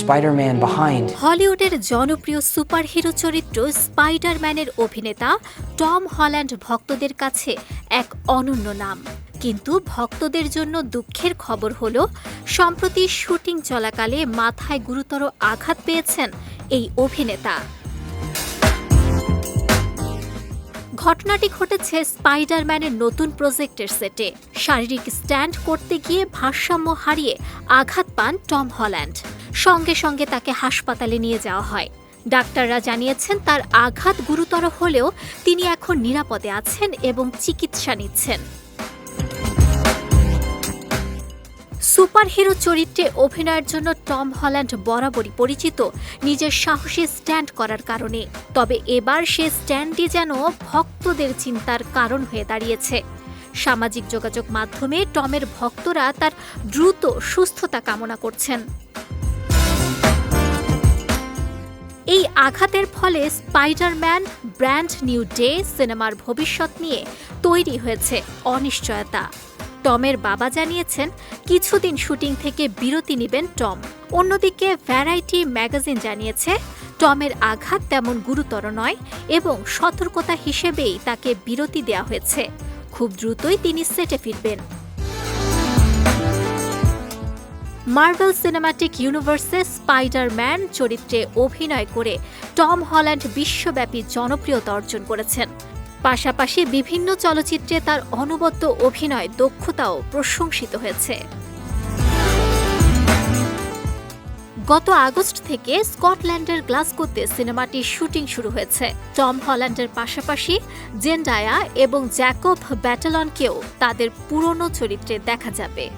Spider-Man behind. হলিউডের জনপ্রিয় superhero চরিত্র স্পাইডারম্যানের অভিনেতা টম হল্যান্ড ভক্তদের কাছে এক অনন্য নাম। কিন্তু ভক্তদের জন্য দুঃখের খবর হল, সম্প্রতি শুটিং চলাকালে মাথায় গুরুতর আঘাত পেয়েছেন এই অভিনেতা। ঘটনাটি ঘটেছে স্পাইডারম্যানের নতুন প্রজেক্টের সেটে। শারীরিক স্ট্যান্ড করতে গিয়ে ভারসাম্য হারিয়ে আঘাত পান টম হল্যান্ড সঙ্গে সঙ্গে তাকে হাসপাতালে নিয়ে যাওয়া হয়। ডাক্তাররা জানিয়েছেন তার আঘাত গুরুতর হলেও তিনি এখন নিরাপদে আছেন এবং চিকিৎসা নিচ্ছেন। সুপারহিরো চরিত্রে অভিনয়ের জন্য টম হল্যান্ড বরাবরই পরিচিত, নিজের সাহসী স্ট্যান্ড করার কারণে। তবে এবার সে স্ট্যান্ডটি যেন ভক্তদের চিন্তার কারণ হয়ে দাঁড়িয়েছে। সামাজিক যোগাযোগ মাধ্যমে টমের ভক্তরা তার দ্রুত সুস্থতা কামনা করছেন। এই আঘাতের ফলে স্পাইডারম্যান ব্র্যান্ড নিউ ডে সিনেমার ভবিষ্যৎ নিয়ে তৈরি হয়েছে অনিশ্চয়তা। টমের বাবা জানিয়েছেন, কিছুদিন শুটিং থেকে বিরতি নেবেন টম। অন্যদিকে ভ্যারাইটি ম্যাগাজিন জানিয়েছে, টমের আঘাত তেমন গুরুতর নয় এবং সতর্কতা হিসেবেই তাকে বিরতি দেওয়া হয়েছে। খুব দ্রুতই তিনি সেটে ফিরবেন। মার্ভেল সিনেমাটিক ইউনিভার্সে স্পাইডারম্যান চরিত্রে অভিনয় করে টম হল্যান্ড বিশ্বব্যাপী জনপ্রিয়তা অর্জন করেছেন। পাশাপাশি বিভিন্ন চলচ্চিত্রে তার অনবদ্য অভিনয় দক্ষতাও প্রশংসিত হয়েছে। গত আগস্ট থেকে স্কটল্যান্ডের গ্লাসগোতে সিনেমাটির শুটিং শুরু হয়েছে। টম হল্যান্ডের পাশাপাশি জেন্ডায়া এবং জ্যাকব ব্যাটালনকেও তাদের পুরনো চরিত্রে দেখা যাবে।